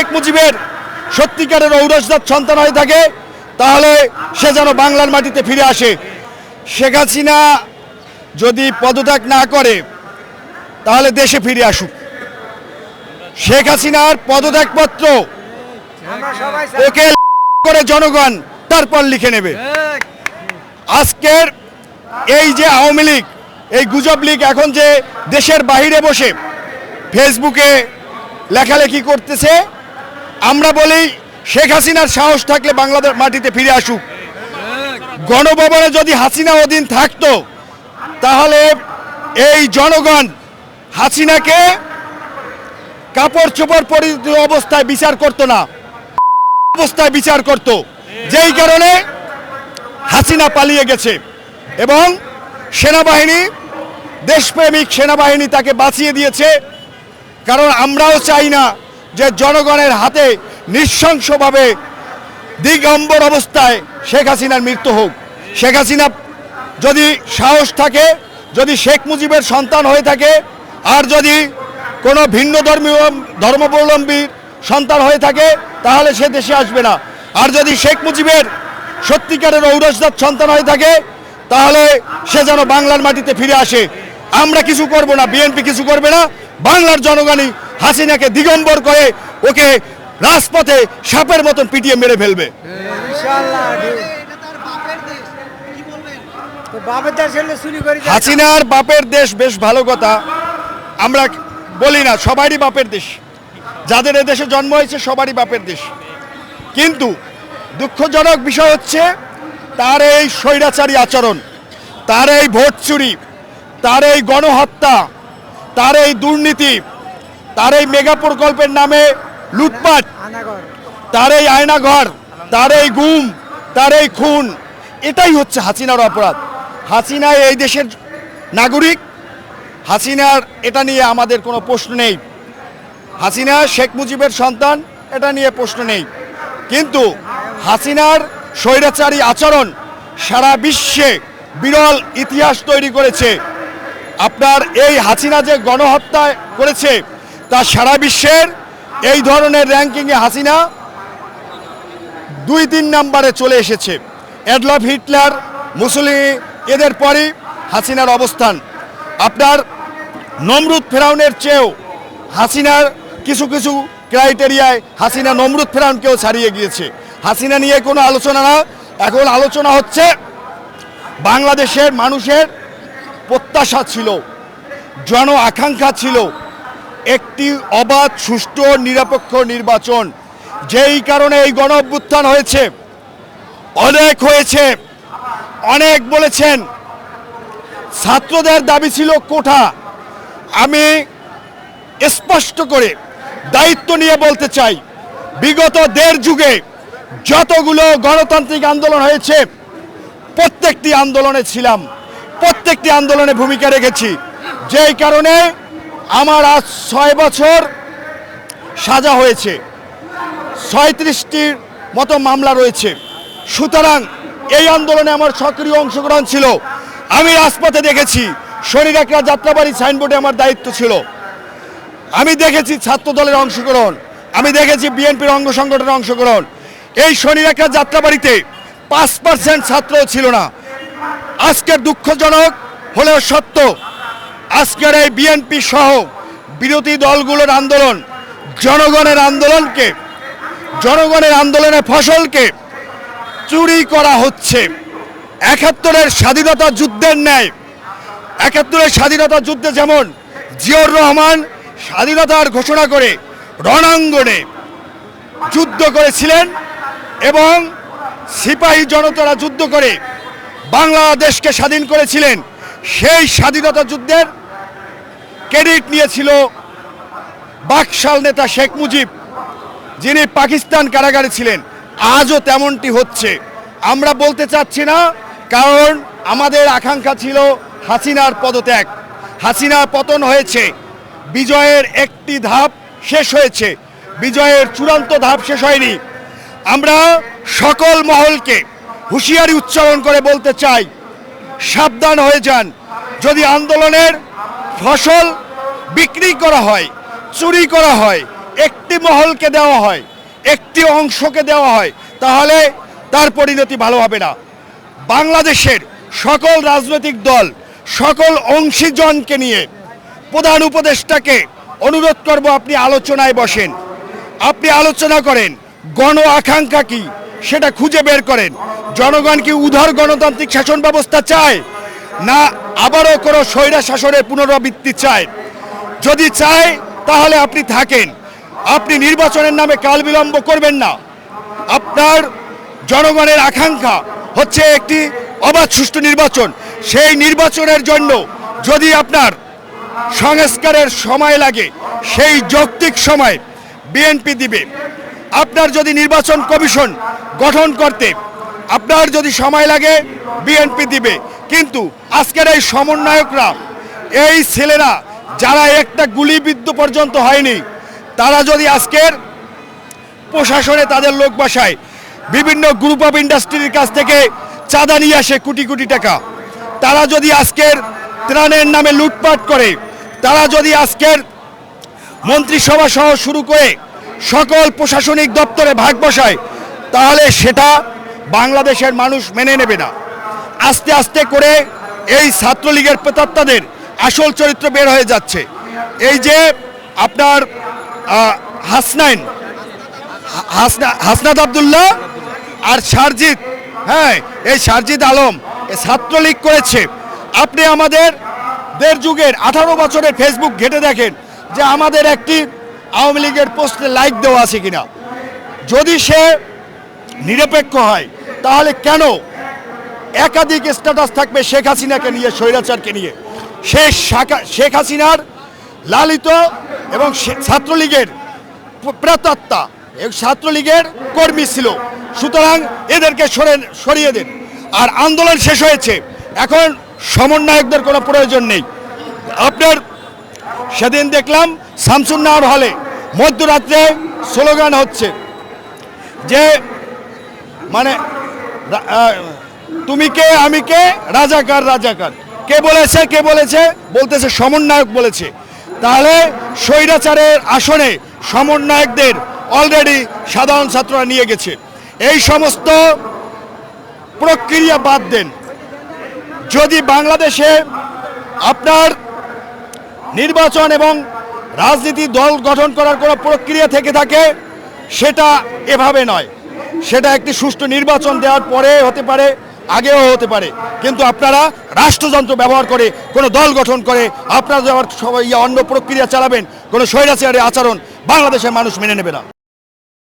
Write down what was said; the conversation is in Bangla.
শেখ মুজিবের সত্যিকারের ঔরসদার সন্তান হয়ে থাকে, তাহলে সে যেন বাংলার মাটিতে ফিরে আসে। শেখ হাসিনা যদি পদত্যাগ না করে, তাহলে দেশে ফিরে আসুক। শেখ হাসিনার পদত্যাগপত্র ওকে করে জনগণ তারপর লিখে নেবে। আজকের এই যে আওয়ামী লীগ, এই গুজব লীগ এখন যে দেশের বাইরে বসে, ফেসবুকে লেখালেখি করতেছে আমরা বলি শেখ হাসিনার সাহস থাকলে বাংলাদেশ মাটিতে ফিরে আসুক। গণভবনে যদি হাসিনা ওদিন থাকতো, তাহলে এই জনগণ হাসিনাকে কাপড় চোপড় পরিহিত অবস্থায় বিচার করতো না। অবস্থায় বিচার করত। যেই কারণে হাসিনা পালিয়ে গেছে এবং সেনাবাহিনী, দেশপ্রেমিক সেনাবাহিনী তাকে বাঁচিয়ে দিয়েছে। কারণ আমরাও চাই না যে জনগণের হাতে নৃশংসভাবে দিগম্বর অবস্থায় শেখ হাসিনার মৃত্যু হোক। শেখ হাসিনা যদি সাহস থাকে, যদি শেখ মুজিবের সন্তান হয়ে থাকে, আর যদি কোনো ভিন্ন ধর্মীয় ধর্মাবলম্বীর সন্তান হয়ে থাকে, তাহলে সে দেশে আসবে না। আর যদি শেখ মুজিবের সত্যিকারের ঔরসদার সন্তান হয়ে থাকে, তাহলে সে যেন বাংলার মাটিতে ফিরে আসে। আমরা কিছু করব না, বিএনপি কিছু করবে না, বাংলার জনগণই হাসিনাকে দিগম্বর করে ওকে রাজপথে সাপের মতন পিটিয়ে মেরে ফেলবে। ইনশাআল্লাহ তো বাপের দেশ হলে চুরি করে যায়। হাসিনার বাপের দেশ বেশ ভালো কথা। আমরা বলি না সবারই বাপের দেশ। যাদের দেশে জন্ম হয়েছে সবারই বাপের দেশ। কিন্তু দুঃখজনক বিষয় হচ্ছে তার এই স্বৈরাচারী আচরণ তার এই ভোট চুরি তার এই গণহত্যা তার এই দুর্নীতি তার এই মেগা প্রকল্পের নামে লুটপাট, তার এই আয়নাঘর, তার এই গুম, তার এই খুন, এটাই হচ্ছে হাসিনার অপরাধ। হাসিনা এই দেশের নাগরিক, হাসিনার এটা নিয়ে আমাদের কোনো প্রশ্ন নেই। হাসিনা, শেখ মুজিবের সন্তান, এটা নিয়ে প্রশ্ন নেই। কিন্তু হাসিনার স্বৈরাচারী আচরণ সারা বিশ্বে বিরল ইতিহাস তৈরি করেছে। আপনার এই হাসিনা যে গণহত্যা করেছে তা সারা বিশ্বের এই ধরনের র্যাঙ্কিংয়ে হাসিনা দুই তিন নাম্বারে চলে এসেছে। অ্যাডলফ হিটলার, মুসলিম, এদের পরই হাসিনার অবস্থান। আপনার নমরুদ ফেরাউনের চেয়েও হাসিনার কিছু কিছু ক্রাইটেরিয়ায় হাসিনা নমরুদ ফেরাউনকেও ছাড়িয়ে গিয়েছে। হাসিনা নিয়ে কোনো আলোচনা না। এখন আলোচনা হচ্ছে বাংলাদেশের মানুষের প্রত্যাশা ছিল, জন আকাঙ্ক্ষা ছিল একটি অবাধ, সুষ্ঠু নিরপেক্ষ নির্বাচন। যেই কারণে এই গণ অভ্যুত্থান হয়েছে, অনেক হয়েছে। অনেক বলেছেন, ছাত্রদের দাবি ছিল কোঠা। আমি স্পষ্ট করে দায়িত্ব নিয়ে বলতে চাই, বিগত দেড় যুগে যতগুলো গণতান্ত্রিক আন্দোলন হয়েছে, প্রত্যেকটি আন্দোলনে ছিলাম, প্রত্যেকটি আন্দোলনে ভূমিকা রেখেছি। যেই কারণে আমার আজ ছয় বছর সাজা হয়েছে। ছয়ত্রিশটির মতো মামলা রয়েছে। সুতরাং এই আন্দোলনে আমার সক্রিয় অংশগ্রহণ ছিল। আমি রাজপথে দেখেছি, শরীর যাত্রাবাড়ি সাইনবোর্ডে আমার দায়িত্ব ছিল। আমি দেখেছি ছাত্র দলের অংশগ্রহণ। আমি দেখেছি বিএনপির অঙ্গ সংগঠনের অংশগ্রহণ। এই শনি একটা যাত্রাবাড়িতে পাঁচ পার্সেন্ট ছাত্র ছিল না। আজকের দুঃখজনক হলেও সত্য আজকের এই বিএনপি সহ বিরোধী দলগুলোর আন্দোলন, জনগণের আন্দোলনকে, জনগণের আন্দোলনের ফসলকে চুরি করা হচ্ছে। একাত্তরের স্বাধীনতা যুদ্ধের ন্যায়, একাত্তরের স্বাধীনতা যুদ্ধে যেমন জিয়র রহমান স্বাধীনতার ঘোষণা করে রণাঙ্গনে যুদ্ধ করেছিলেন এবং সিপাহী জনতারা যুদ্ধ করে বাংলাদেশকে স্বাধীন করেছিলেন, সেই স্বাধীনতা যুদ্ধের ক্রেডিট নিয়েছিল বাকশাল নেতা শেখ মুজিব, যিনি পাকিস্তান কারাগারে ছিলেন। আজও তেমনটি হচ্ছে। আমরা বলতে চাচ্ছি না, কারণ আমাদের আকাঙ্ক্ষা ছিল হাসিনার পদত্যাগ। হাসিনার পতন হয়েছে, বিজয়ের একটি ধাপ শেষ হয়েছে, বিজয়ের চূড়ান্ত ধাপ শেষ হয়নি। আমরা সকল মহলকে হুঁশিয়ারি উচ্চারণ করে বলতে চাই, সাবধান হয়ে যান। যদি আন্দোলনের ফসল বিক্রি করা হয়, চুরি করা হয়, একটি মহলকে দেওয়া হয়, একটি অংশকে দেওয়া হয়, তাহলে তার পরিণতি ভালো হবে না। বাংলাদেশের সকল রাজনৈতিক দল, সকল অংশীজনকে নিয়ে প্রধান উপদেষ্টাকে অনুরোধ করব আপনি আলোচনায় বসেন। আপনি আলোচনা করেন, গণ আকাঙ্ক্ষা কি সেটা খুঁজে বের করেন। জনগণ কি উদার গণতান্ত্রিক শাসন ব্যবস্থা চায়, না আবারও কোনো স্বৈরা শাসনের পুনরাবৃত্তি চায়। যদি চায়, তাহলে আপনি থাকেন। আপনি নির্বাচনের নামে কাল বিলম্ব করবেন না। আপনার জনগণের আকাঙ্ক্ষা হচ্ছে একটি অবাধ সুষ্ঠু নির্বাচন। সেই নির্বাচনের জন্য যদি আপনার সংস্কারের সময় লাগে, সেই যৌক্তিক সময় বিএনপি দিবে। আপনার যদি নির্বাচন কমিশন গঠন করতে আপনার যদি সময় লাগে, বিএনপি দিবে। কিন্তু আজকের এই সমন্বয়করা, এই ছেলেরা যারা একটা গুলিবিদ্ধ পর্যন্ত হয়নি, তারা যদি আজকের প্রশাসনে তাদের লোক বসায়, বিভিন্ন গ্রুপ অফ ইন্ডাস্ট্রির কাছ থেকে চাঁদা নিয়ে আসে কোটি কোটি টাকা, তারা যদি আজকের ত্রাণের নামে লুটপাট করে, তারা যদি আজকের মন্ত্রিসভা সহ শুরু করে সকল প্রশাসনিক দপ্তরে ভাগ বসায়, তাহলে সেটা বাংলাদেশের মানুষ মেনে নেবে না। আস্তে আস্তে করে এই ছাত্রলীগের প্রেতাত্মাদের আসল চরিত্র বের হয়ে যাচ্ছে। এই যে আপনার হাসনাইন, হাসনা, হাসনাত আবদুল্লাহ আর সারজিৎ হ্যাঁ এই সারজিৎ আলম ছাত্রলীগ করেছে। আপনি আমাদের দেড় যুগের আঠারো বছরের ফেসবুক ঘেটে দেখেন যে আমাদের একটি আওয়ামী লীগের পোস্টে লাইক দেওয়া আছে কিনা। যদি সে নিরপেক্ষ হয়, তাহলে কেন একাধিক স্ট্যাটাস থাকবে শেখ হাসিনাকে নিয়ে, স্বৈরাচারকে নিয়ে। শেষ শাখা- হাসিনার লালিত এবং ছাত্রলীগের প্রেতাত্মা ছাত্রলীগের কর্মী ছিল। সুতরাং এদেরকে সরে সরিয়ে দিন। আর আন্দোলন শেষ হয়েছে। এখন সমন্বয়কদের কোনো প্রয়োজন নেই। আপনার সেদিন দেখলাম শামসুন্নাহর হলে মধ্যরাত্রে স্লোগান হচ্ছে যে মানে তুমি কে? আমি কে? রাজাকার রাজাকার। কে বলেছে? কে বলেছে? বলতেছে, সমন্বয়ক বলেছে। তাহলে স্বৈরাচারের আসনে সমন্বয়কদের অলরেডি সাধারণ ছাত্ররা নিয়ে গেছে। এই সমস্ত প্রক্রিয়া বাদ দেন। যদি বাংলাদেশে আপনার নির্বাচন এবং রাজনীতি দল গঠন করার কোনো প্রক্রিয়া থেকে থাকে, সেটা এভাবে নয়। সেটা একটি সুষ্ঠু নির্বাচন দেওয়ার পরে হতে পারে আগেও হতে পারে। কিন্তু আপনারা রাষ্ট্রযন্ত্র ব্যবহার করে কোনো দল গঠন করে, আপনারা যাওয়ার সবাই অন্য প্রক্রিয়া চালাবেন, কোনো স্বৈরাচারের আচরণ বাংলাদেশের মানুষ মেনে নেবে না।